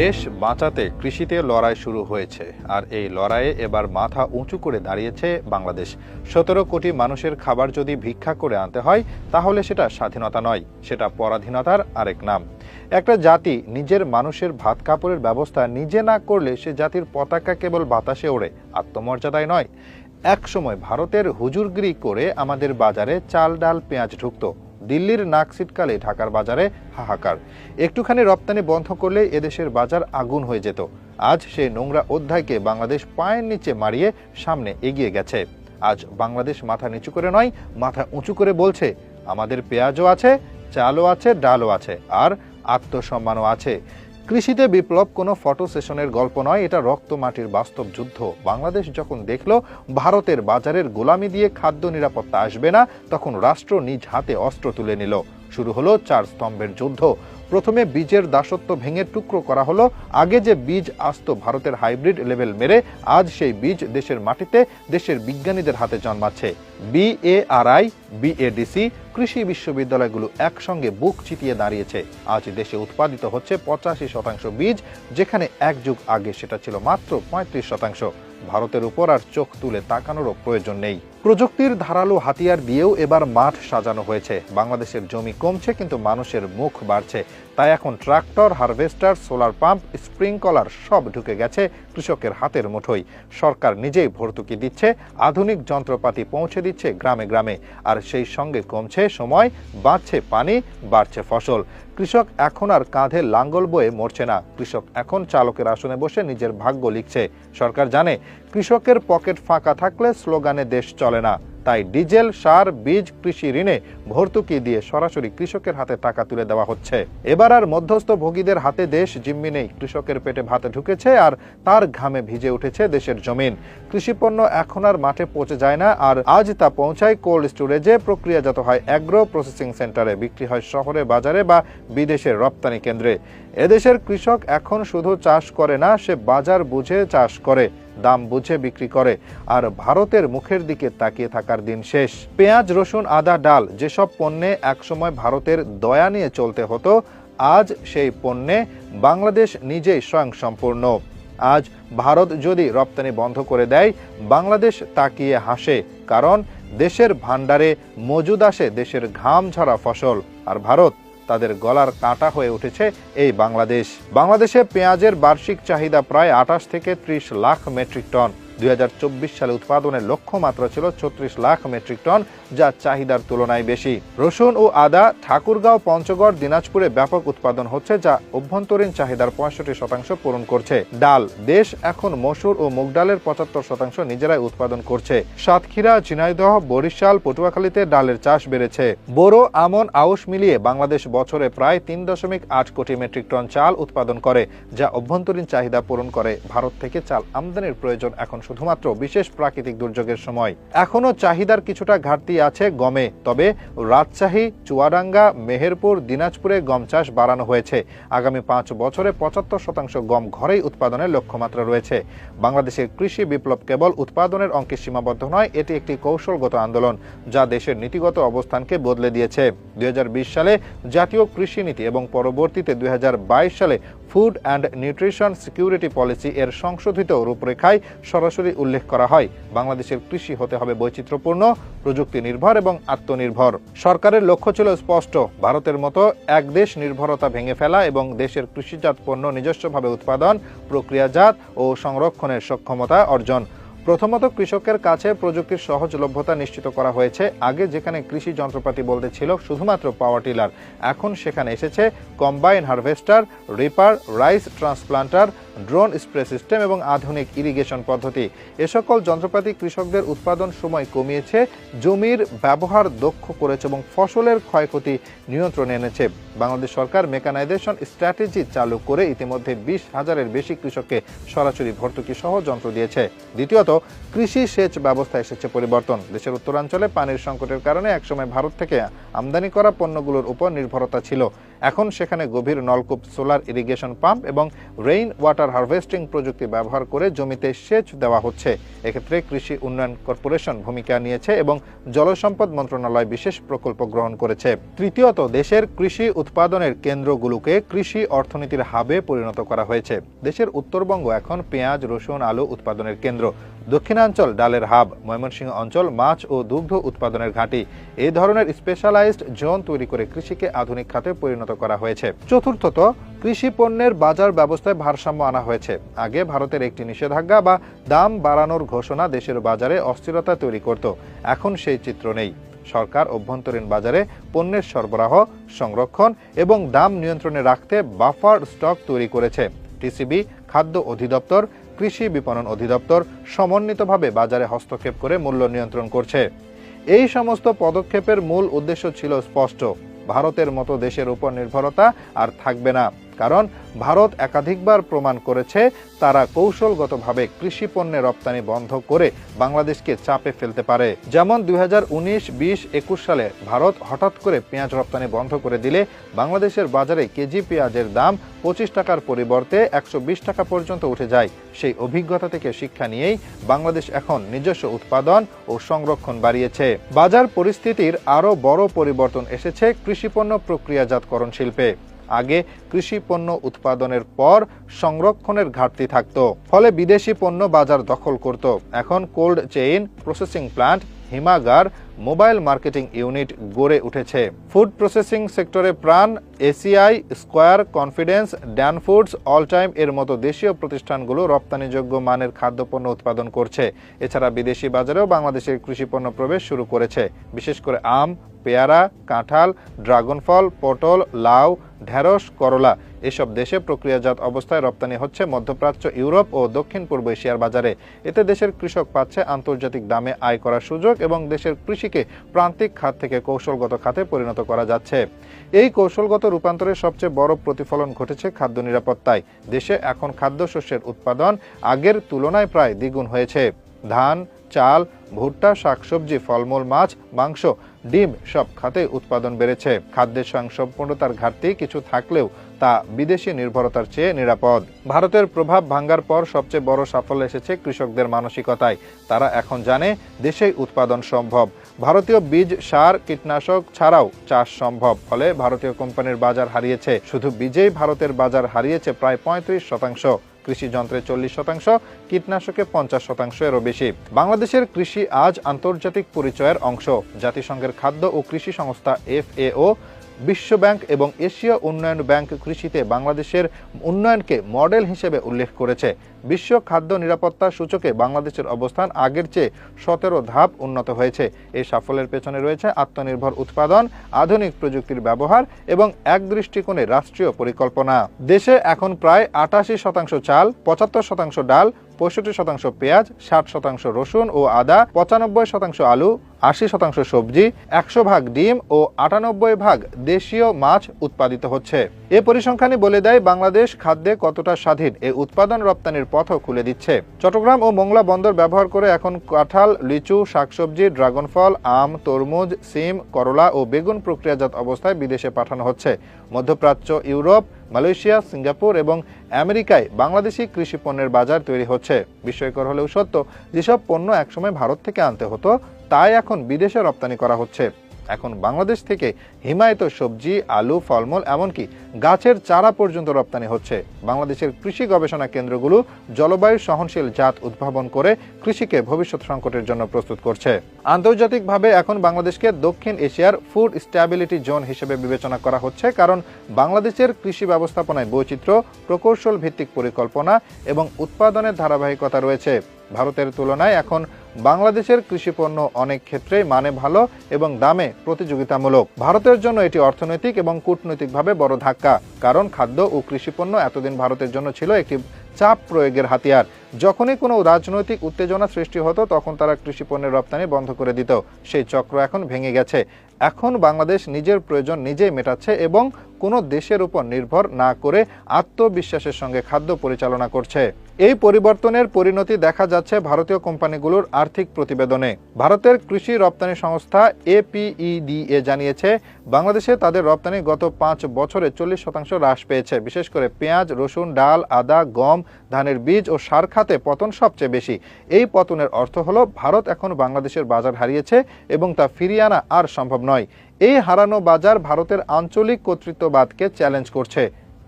দেশ বাঁচাতে কৃষিতে লড়াই শুরু হয়েছে, আর এই লড়াইয়ে এবার মাথা উঁচু করে দাঁড়িয়েছে বাংলাদেশ। সতেরো কোটি মানুষের খাবার যদি ভিক্ষা করে আনতে হয়, তাহলে সেটা স্বাধীনতা নয়, সেটা পরাধীনতার আরেক নাম। একটা জাতি নিজের মানুষের ভাত কাপড়ের ব্যবস্থা নিজে না করলে সে জাতির পতাকা কেবল বাতাসে ওড়ে, আত্মমর্যাদায় নয়। একসময় ভারতের হুজুরগিরি করে আমাদের বাজারে চাল, ডাল, পেঁয়াজ ঢুকতো। দিল্লির নাক শীতকালে ঢাকার বাজারে হাহাকার। একটুখানি রপ্তানি বন্ধ করলে এদেশের বাজার আগুন হয়ে যেত। আজ সেই নোংরা অধ্যায়কে বাংলাদেশ পায়ের নিচে মারিয়ে সামনে এগিয়ে গেছে। আজ বাংলাদেশ মাথা নিচু করে নয়, মাথা উঁচু করে বলছে, আমাদের পেঁয়াজও আছে, চালও আছে, ডালও আছে, আর আত্মসম্মানও আছে। কৃষিতে বিপ্লব কোনো ফটো সেশনের গল্প নয়, এটা রক্ত মাটির বাস্তব যুদ্ধ। বাংলাদেশ যখন দেখল ভারতের বাজারের গোলামি দিয়ে খাদ্য নিরাপত্তা আসবে না, তখন রাষ্ট্র নিজ হাতে অস্ত্র তুলে নিল। শুরু হলো চার স্তম্ভের যুদ্ধ। প্রথমে বীজের দাসত্ব ভেঙে টুকরো করা হলো। আগে যে বীজ আসতো ভারতের হাইব্রিড লেভেল মেরে, আজ সেই বীজ দেশের মাটিতে দেশের বিজ্ঞানীদের হাতে জন্মাচ্ছে। বিএআরআই বিএডিসি কৃষি বিশ্ববিদ্যালয়গুলো একসঙ্গে বুক চিতিয়ে দাঁড়িয়েছে। আজ দেশে উৎপাদিত হচ্ছে পঁচাশি শতাংশ বীজ, যেখানে এক যুগ আগে সেটা ছিল মাত্র পঁয়ত্রিশ শতাংশ। ভারতের উপর আর চোখ তুলে তাকানোরও প্রয়োজন নেই। প্রযুক্তির ধারালো হাতিয়ার দিয়েও এবার মাঠ সাজানো হয়েছে। বাংলাদেশের জমি কমছে, কিন্তু মানুষের মুখ বাড়ছে। তাই এখন tractor, harvester, solar pump, sprinkler সব ঢুকে গেছে কৃষকের হাতের মুঠোয়। সরকার নিজেই ভর্তুকি দিচ্ছে, আধুনিক যন্ত্রপাতি পৌঁছে দিচ্ছে গ্রামে গ্রামে। আর সেই সঙ্গে কমছে সময়, বাড়ছে পানি, বাড়ছে ফসল। কৃষক এখন আর কাঁধে লাঙ্গল বয়ে মরছে না। কৃষক এখন চালকের আসনে বসে নিজের ভাগ্য লিখছে। সরকার জানে, কৃষকের পকেট ফাঁকা থাকলে স্লোগানে দেশ চলে। না। তাই ডিজেল, সার, বীজ, কৃষি ঋণে ভর্তুকি দিয়ে সরাসরি কৃষকের হাতে টাকা তুলে দেওয়া হচ্ছে। এবার আর মধ্যস্থ ভোগীদের হাতে দেশ জিম্মি নেই। কৃষকের পেটে ভাতে ঢুকেছে আর তার ঘামে ভিজে উঠেছে দেশের জমিন। কৃষিপণ্য এখন আর মাঠে পৌঁছে যায় না আর আজ তা পৌঁছায় কোল্ড স্টোরেজে। প্রক্রিয়াজাত হয় অ্যাগ্রো প্রসেসিং সেন্টারে। বিক্রি হয় শহরে বাজারে বা বিদেশের রপ্তানি কেন্দ্রে। এদেশের কৃষক এখন শুধু চাষ করে না, সে বাজার বুঝে চাষ করে। দাম বুঝে বিক্রি করে। আর ভারতের মুখের দিকে তাকিয়ে থাকার দিন শেষ। পেঁয়াজ, রসুন, আদা, ডাল যেসব পণ্যে একসময় ভারতের দয়া নিয়ে চলতে হতো, আজ সেই পণ্যে বাংলাদেশ নিজেই স্বয়ংসম্পূর্ণ। আজ ভারত যদি রপ্তানি বন্ধ করে দেয়, বাংলাদেশ তাকিয়ে হাসে, কারণ দেশের ভাণ্ডারে মজুদ আসে দেশের ঘাম ঝরা ফসল। আর ভারত তাদের গলার কাঁটা হয়ে উঠেছে এই বাংলাদেশ। বাংলাদেশে পেঁয়াজের বার্ষিক চাহিদা প্রায় আঠাশ থেকে ত্রিশ লাখ মেট্রিক টন। দুই হাজার চব্বিশ সালে উৎপাদনের লক্ষ্যমাত্রা ছিল ছত্রিশ লাখ মেট্রিক টন, যা চাহিদার তুলনায় বেশি। রসুন ও আদা ঠাকুরগাঁও, পঞ্চগড়, দিনাজপুরে ব্যাপক উৎপাদন হচ্ছে, যা অভ্যন্তরীণ চাহিদার পঁয়ষট্টি শতাংশ পূরণ করছে। ডাল, দেশ এখন মসুর ও মুগ ডালের পঁচাত্তর শতাংশ নিজেরাই উৎপাদন করছে। সাতক্ষীরা, ঝিনাইদহ, বরিশাল, পটুয়াখালীতে ডালের চাষ বেড়েছে। বোরো, আমন, আউশ মিলিয়ে বাংলাদেশ বছরে প্রায় তিন দশমিক আট কোটি মেট্রিক টন চাল উৎপাদন করে, যা অভ্যন্তরীণ চাহিদা পূরণ করে। ভারত থেকে চাল আমদানির প্রয়োজন এখন শুধুমাত্র বিশেষ প্রাকৃতিক দুর্যোগের সময়। এখনও চাহিদার কিছুটা ঘাটতি আছে গমে, তবে রাজশাহী, চুয়াডাঙ্গা, মেহেরপুর, দিনাজপুরে গম চাষ বাড়ানো হয়েছে। আগামী পাঁচ বছরে পঁচাত্তর শতাংশ গম ঘরেই উৎপাদনের লক্ষ্যমাত্রা রয়েছে। বাংলাদেশের কৃষি বিপ্লব কেবল উৎপাদনের অঙ্কে সীমাবদ্ধ নয়, এটি একটি কৌশলগত আন্দোলন, যা দেশের নীতিগত অবস্থানকে বদলে দিয়েছে। দুই হাজার বিশ সালে জাতীয় কৃষি নীতি এবং পরবর্তীতে দুই হাজার বাইশ সালে food and nutrition security policy এর সংশোধিত রূপরেখায় সরাসরি উল্লেখ করা হয়। বাংলাদেশের কৃষি হতে হবে বৈচিত্র্যপূর্ণ প্রযুক্তি নির্ভর এবং আত্মনির্ভর। সরকারের লক্ষ্য ছিল স্পষ্ট, ভারতের মতো এক দেশ নির্ভরতা ভেঙে ফেলা এবং দেশের কৃষিজাত পণ্য নিজস্বভাবে উৎপাদন, প্রক্রিয়াজাত ও সংরক্ষণের সক্ষমতা অর্জন। প্রথমত কৃষকের কাছে প্রযুক্তির সহজলভ্যতা নিশ্চিত করা হয়েছে। আগে যেখানে কৃষি যন্ত্রপাতি বলতে ছিল, শুধুমাত্র পাওয়ার টিলার এখন সেখানে এসেছে combine harvester reaper rice transplanter drone spray system এবং আধুনিক ইরিগেশন পদ্ধতি। এ সকল যন্ত্রপাতি কৃষকদের উৎপাদন সময় কমিয়েছে, জমির ব্যবহার দক্ষ করেছে এবং ফসলের ক্ষয়ক্ষতি নিয়ন্ত্রণে এনেছে। বাংলাদেশ সরকার মেকানাইজেশন স্ট্র্যাটেজি চালু করে ইতিমধ্যে বিশ হাজারের বেশি কৃষককে সরাসরি ভর্তুকি সহ যন্ত্র দিয়েছে। দ্বিতীয়ত, কৃষি সেচ ব্যবস্থা এসেছে পরিবর্তন। দেশের উত্তরাঞ্চলে পানির সংকটের কারণে একসময় ভারত থেকে আমদানি করা পণ্যগুলোর উপর নির্ভরতা ছিল। এখন সেখানে গভীর নলকূপ, সোলার ইরিগেশন পাম্প এবং রেইন ওয়াটার হারভেস্টিং প্রযুক্তি ব্যবহার করে জমিতে সেচ দেওয়া হচ্ছে। এক্ষেত্রে কৃষি উন্নয়ন কর্পোরেশন ভূমিকা নিয়েছে এবং জলসম্পদ মন্ত্রণালয় বিশেষ প্রকল্প গ্রহণ করেছে। তৃতীয়ত, দেশের কৃষি উৎপাদনের কেন্দ্রগুলোকে কৃষি অর্থনীতির হাবে পরিণত করা হয়েছে। দেশের উত্তরবঙ্গ এখন পেঁয়াজ, রসুন, আলু উৎপাদনের কেন্দ্র। দক্ষিণাঞ্চল ডালের হাব, ময়মনসিংহ অঞ্চল মাছ ও দুগ্ধ উৎপাদনের ঘাঁটি। এই ধরনের স্পেশালাইজড জোন তৈরি করে কৃষিকে আধুনিক খাতে পরিণত করা হয়েছে। চতুর্থত, কৃষি পণ্যের বাজার ব্যবস্থায় ভারসাম্য আনা হয়েছে। আগে ভারতের একটি নিষেধাজ্ঞা বা দাম বাড়ানোর ঘোষণা দেশের বাজারে অস্থিরতা তৈরি করত। এখন সেই চিত্র নেই। সরকার অভ্যন্তরীণ বাজারে পণ্যের সরবরাহ, সংরক্ষণ এবং দাম নিয়ন্ত্রণে রাখতে বাফার স্টক তৈরি করেছে। টিসিবি, খাদ্য অধিদপ্তর, কৃষি বিপণন অধিদপ্তর সমন্বিতভাবে বাজারে হস্তক্ষেপ করে মূল্য নিয়ন্ত্রণ করছে। এই সমস্ত পদক্ষেপের মূল উদ্দেশ্য ছিল স্পষ্ট। ভারতের মতো দেশের উপর নির্ভরতা আর থাকবে না। কারণ ভারত একাধিকবার প্রমাণ করেছে তারা কৌশলগতভাবে কৃষি পণ্যের রপ্তানি বন্ধ করে বাংলাদেশকে চাপে ফেলতে পারে। যেমন দুই হাজার উনিশ বিশ একুশ সালে ভারত হঠাৎ করে পেঁয়াজ রপ্তানি বন্ধ করে দিলে বাংলাদেশের বাজারে কেজি পেঁয়াজের দাম পঁচিশ টাকার পরিবর্তে একশো বিশ টাকা পর্যন্ত উঠে যায়। সেই অভিজ্ঞতা থেকে শিক্ষা নিয়েই বাংলাদেশ এখন নিজস্ব উৎপাদন ও সংরক্ষণ বাড়িয়েছে। বাজার পরিস্থিতির আরও বড় পরিবর্তন এসেছে কৃষিপণ্য প্রক্রিয়াজাতকরণ শিল্পে। আগে কৃষি পণ্য উৎপাদনের পর সংরক্ষণের ঘাটতি থাকত। ফলে বিদেশি পণ্য বাজার দখল করত। এখন কোল্ড চেইন প্রসেসিং প্লান্ট, হিমাগার, মোবাইল মার্কেটিং ইউনিট গড়ে উঠেছে। ফুড প্রসেসিং সেক্টরে Pran ACI, square, confidence, Dan foods all time এর মতো দেশীয় প্রতিষ্ঠানগুলো রপ্তানিযোগ্য মানের খাদ্যপণ্য উৎপাদন করছে। এছাড়া বিদেশি বাজারেও বাংলাদেশের কৃষিপণ্য প্রবেশ শুরু করেছে। বিশেষ করে আম, পেয়ারা, কাঁঠাল ড্রাগন ফল পটল, লাউ, ঢেঁড়স, করলা এসব দেশে প্রক্রিয়াজাত অবস্থায় রপ্তানি হচ্ছে মধ্যপ্রাচ্য, ইউরোপ ও দক্ষিণ পূর্ব এশিয়ার বাজারে। এতে দেশের কৃষক পাচ্ছে আন্তর্জাতিক দামে আয় করার সুযোগ এবং দেশের কৃষিকে প্রান্তিক খাত থেকে কৌশলগত খাতে পরিণত করা যাচ্ছে। এই কৌশলগত রূপান্তরের সবচেয়ে বড় প্রতিফলন ঘটেছে খাদ্য নিরাপত্তায়। দেশে এখন খাদ্যশস্যের উৎপাদন আগের তুলনায় প্রায় দ্বিগুণ হয়েছে। ধান, চাল, ভুট্টা, শাকসবজি, ফলমূল, মাছ, মাংস, ডিম সব খাতে উৎপাদন বেড়েছে। খাদ্যের স্বয়ংসম্পূর্ণতার ঘাটতি কিছু থাকলেও তা বিদেশি নির্ভরতার চেয়ে নিরাপদ। ভারতের প্রভাব ভাঙ্গার পর সবচেয়ে বড় সাফল্য এসেছে কৃষকদের মানসিকতায়। তারা এখন জানে দেশেই উৎপাদন সম্ভব। ভারতীয় বীজ সার কীটনাশক ছাড়াও চাষ সম্ভব, ফলে ভারতীয় কোম্পানির বাজার হারিয়েছে। শুধু বীজেই ভারতের বাজার হারিয়েছে প্রায় পঁয়ত্রিশ শতাংশ। কৃষি যন্ত্রে চল্লিশ শতাংশ, কীটনাশকে পঞ্চাশ শতাংশ এরও বেশি। বাংলাদেশের কৃষি আজ আন্তর্জাতিক পরিচয়ের অংশ। জাতিসংঘের খাদ্য ও কৃষি সংস্থা এফএও বিশ্বব্যাংক এবং এশীয় উন্নয়ন ব্যাংক কৃষিতে বাংলাদেশের উন্নয়নকে মডেল হিসেবে উল্লেখ করেছে। বিশ্ব খাদ্য নিরাপত্তা সূচকে বাংলাদেশের অবস্থান আগের চেয়ে সতেরো ধাপ উন্নত হয়েছে। এই সাফল্যের পেছনে রয়েছে আত্মনির্ভর উৎপাদন, আধুনিক প্রযুক্তির ব্যবহার এবং এক দৃষ্টিকোণে রাষ্ট্রীয় পরিকল্পনা। দেশে এখন প্রায় আটাশি শতাংশ চাল, পঁচাত্তর শতাংশ ডাল পঁয়ষট্টি শতাংশ পেঁয়াজ, ষাট শতাংশ রসুন ও আদা, পঁচানব্বই শতাংশ আলু, আশি শতাংশ সবজি, একশো ভাগ ডিম ও আটানব্বই ভাগ দেশীয় মাছ উৎপাদিত হচ্ছে। এ পরিসংখ্যানই বলে দেয় বাংলাদেশ খাদ্যে কতটা স্বাধীন এ উৎপাদন রপ্তানির পথও খুলে দিচ্ছে। চট্টগ্রাম ও মোংলা বন্দর ব্যবহার করে এখন কাঁঠাল, লিচু, শাকসবজি, ড্রাগন ফল, আম, তরমুজ, সিম, করলা ও বেগুন প্রক্রিয়াজাত অবস্থায় বিদেশে পাঠানো হচ্ছে। মধ্যপ্রাচ্য, ইউরোপ মালয়েশিয়া, সিঙ্গাপুর এবং আমেরিকায় বাংলাদেশি কৃষি পণ্যের বাজার তৈরি হচ্ছে। বিস্ময়কর হলেও সত্য, যেসব পণ্য একসময় ভারত থেকে আনতে হতো, তাই এখন বিদেশে রপ্তানি করা হচ্ছে। এখন বাংলাদেশ থেকে হিমায়িত সবজি, আলু, ফলমূল, এমনকি গাছের চারা পর্যন্ত রপ্তানি হচ্ছে। বাংলাদেশের কৃষি গবেষণা কেন্দ্রগুলো জলবায়ু সহনশীল জাত উদ্ভাবন করে কৃষিকে ভবিষ্যৎ সংকটের জন্য প্রস্তুত করছে। আন্তর্জাতিকভাবে এখন বাংলাদেশকে দক্ষিণ এশিয়ার ফুড স্ট্যাবিলিটি জোন হিসেবে বিবেচনা করা হচ্ছে, কারণ বাংলাদেশের কৃষি ব্যবস্থাপনায় বৈচিত্র্য প্রকৌশল ভিত্তিক পরিকল্পনা এবং উৎপাদনের ধারাবাহিকতা রয়েছে। ভারতের তুলনায় এখন বাংলাদেশের কৃষিপণ্য অনেক ক্ষেত্রেই মানে ভালো এবং দামে প্রতিযোগিতামূলক। ভারতের জন্য এটি অর্থনৈতিক এবং কূটনৈতিকভাবে বড় ধাক্কা, কারণ খাদ্য ও কৃষিপণ্য এতদিন ভারতের জন্য ছিল একটি চাপ প্রয়োগের হাতিয়ার। যখনই কোনো রাজনৈতিক উত্তেজনা সৃষ্টি হতো, তখন তারা কৃষিপণ্যের রপ্তানি বন্ধ করে দিত। সেই চক্র এখন ভেঙে গেছে। এখন বাংলাদেশ নিজের প্রয়োজন নিজেই মেটাচ্ছে এবং কোনো দেশের উপর নির্ভর না করে আত্মবিশ্বাসের সঙ্গে খাদ্য পরিচালনা করছে। এই পরিবর্তনের পরিণতি দেখা যাচ্ছে ভারতীয় কোম্পানিগুলোর আর্থিক প্রতিবেদনে। ভারতের কৃষি রপ্তানি সংস্থা এপিইডিএ জানিয়েছে, বাংলাদেশে তাদের রপ্তানি গত পাঁচ বছরে চল্লিশ শতাংশ হ্রাস পেয়েছে। বিশেষ করে পেঁয়াজ, রসুন, ডাল, আদা, গম, ধানের বীজ ও সার খাতে পতন সবচেয়ে বেশি। এই পতনের অর্থ হলো, ভারত এখন বাংলাদেশের বাজার হারিয়েছে এবং তা ফিরিয়ে আনা আর সম্ভব নয়। এই হারানো বাজার ভারতের আঞ্চলিক কর্তৃত্ববাদকে চ্যালেঞ্জ করছে।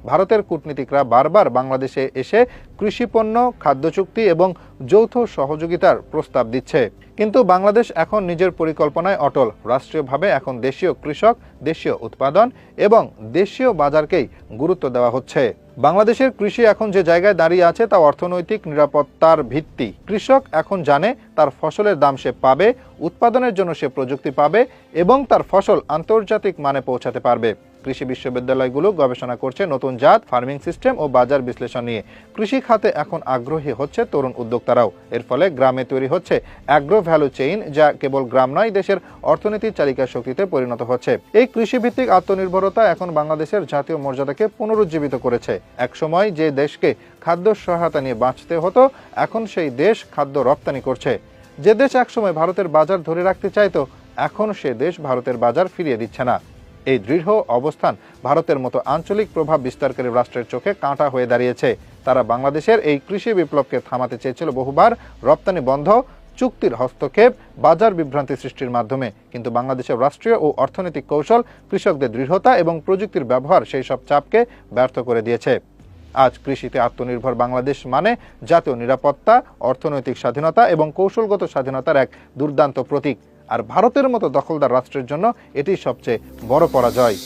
ভারতের কূটনীতিকরা বারবার বাংলাদেশে এসে কৃষিপণ্য খাদ্য চুক্তি এবং যৌথ সহযোগিতার প্রস্তাব দিচ্ছে। কিন্তু বাংলাদেশ এখন নিজের পরিকল্পনায় অটল। রাষ্ট্রীয়ভাবে এখন দেশীয় কৃষক, দেশীয় উৎপাদন এবং দেশীয় বাজারকেই গুরুত্ব দেওয়া হচ্ছে। বাংলাদেশের কৃষি এখন যে জায়গায় দাঁড়িয়ে আছে তা অর্থনৈতিক নিরাপত্তার ভিত্তি। কৃষক এখন জানে তার ফসলের দাম সে পাবে, উৎপাদনের জন্য সে প্রযুক্তি পাবে এবং তার ফসল আন্তর্জাতিক মানে পৌঁছাতে পারবে। কৃষি বিশ্ববিদ্যালয়গুলো গবেষণা করছে নতুন জাত, ফার্মিং সিস্টেম ও বাজার বিশ্লেষণ নিয়ে। কৃষি খাতে এখন আগ্রহী হচ্ছে তরুণ উদ্যোক্তারাও এর ফলে গ্রামে তৈরি হচ্ছে অ্যাগ্রো ভ্যালু চেইন যা কেবল গ্রাম নয়, দেশের অর্থনীতির চালিকা শক্তিতে পরিণত হচ্ছে। এই কৃষিভিত্তিক আত্মনির্ভরতা এখন বাংলাদেশের জাতীয় মর্যাদাকে পুনরুজ্জীবিত করেছে। একসময় যে দেশকে খাদ্য সহায়তা নিয়ে বাঁচতে হতো, এখন সেই দেশ খাদ্য রপ্তানি করছে। যে দেশ একসময় ভারতের বাজার ধরে রাখতে চাইতো, এখন সে দেশ ভারতের বাজার ফিরিয়ে দিচ্ছে না। এই দৃঢ় অবস্থান ভারতের মতো আঞ্চলিক প্রভাব বিস্তারকারী রাষ্ট্রের চোখে কাঁটা হয়ে দাঁড়িয়েছে। তারা বাংলাদেশের এই কৃষি বিপ্লবকে থামাতে চেয়েছিল বহুবার। রপ্তানি বন্ধ, চুক্তির হস্তক্ষেপ, বাজার বিভ্রান্তি সৃষ্টির মাধ্যমে। কিন্তু বাংলাদেশের রাষ্ট্রীয় ও অর্থনৈতিক কৌশল কৃষকদের দৃঢ়তা এবং প্রযুক্তির ব্যবহার সেই সব চাপকে ব্যর্থ করে দিয়েছে। আজ কৃষিতে আত্মনির্ভর বাংলাদেশ মানে জাতীয় নিরাপত্তা, অর্থনৈতিক স্বাধীনতা এবং কৌশলগত স্বাধীনতার এক দুর্দান্ত প্রতীক। আর ভারতের মতো দখলদার রাষ্ট্রের জন্য এটি সবচেয়ে বড় পরাজয়।